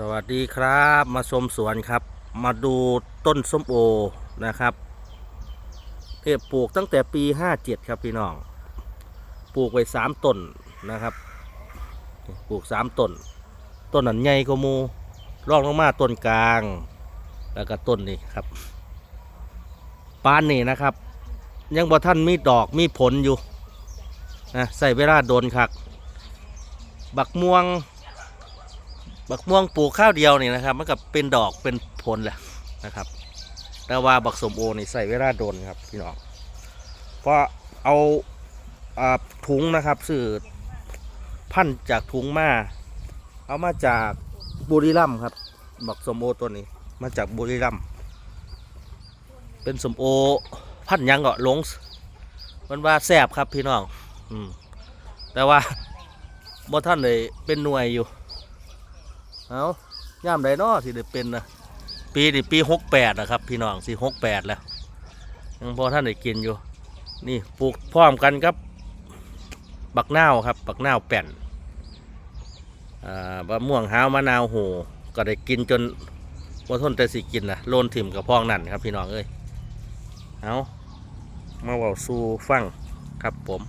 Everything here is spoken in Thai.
สวัสดีครับมาชมสวนครับ มาดูต้นส้มโอนะครับเออปลูกตั้งแต่ปี 57 ครับพี่น้อง ปลูกไว้สามต้นนะครับ ปลูกสามต้น ต้นนั้นใหญ่กว่ามูรองลงมาต้นกลาง แล้วก็ต้นนี้ครับปานนี่นะครับ ยังบ่ท่านมีดอกมีผลอยู่นะใส่เวลาโดนคัก บักม่วง บักม่วงปลูกข้าวเดียวนี่นะครับ มันกับเป็นดอกเป็นผลแหละนะครับ แต่ว่าบักสมโอนี่ใส่เวลาโดนครับพี่น้องเพราะเอาอ่าถุงนะครับสื่อพันจากถุงมาเอามาจากบุรีรัมครับ บักสมโอตัวนี้ มาจากบุรีรัมเป็นสมโอพันยังก็หลงมันว่าแซบครับพี่น้อง อืมแต่ว่าบ่ท่านเลยเป็นหน่วยอยู่ เอาย่ามใดนาะสิได้เป็นนะปีนี่ปีหกแปดนะครับ พี่น้องสี่หกแปดแล้วยังพอท่านได้กินอยู่ นี่ปลูกพร้อมกันครับ บักนาวครับ บักนาวแป่นอ่าบะม่วงหาวมะนาวโหก็ได้กินจนว่าทนแต่สิกินนะโลนถิ่มกับพองนั่นครับ พี่น้องเอ้ยเอามาเว่าสู่ฟังครับผม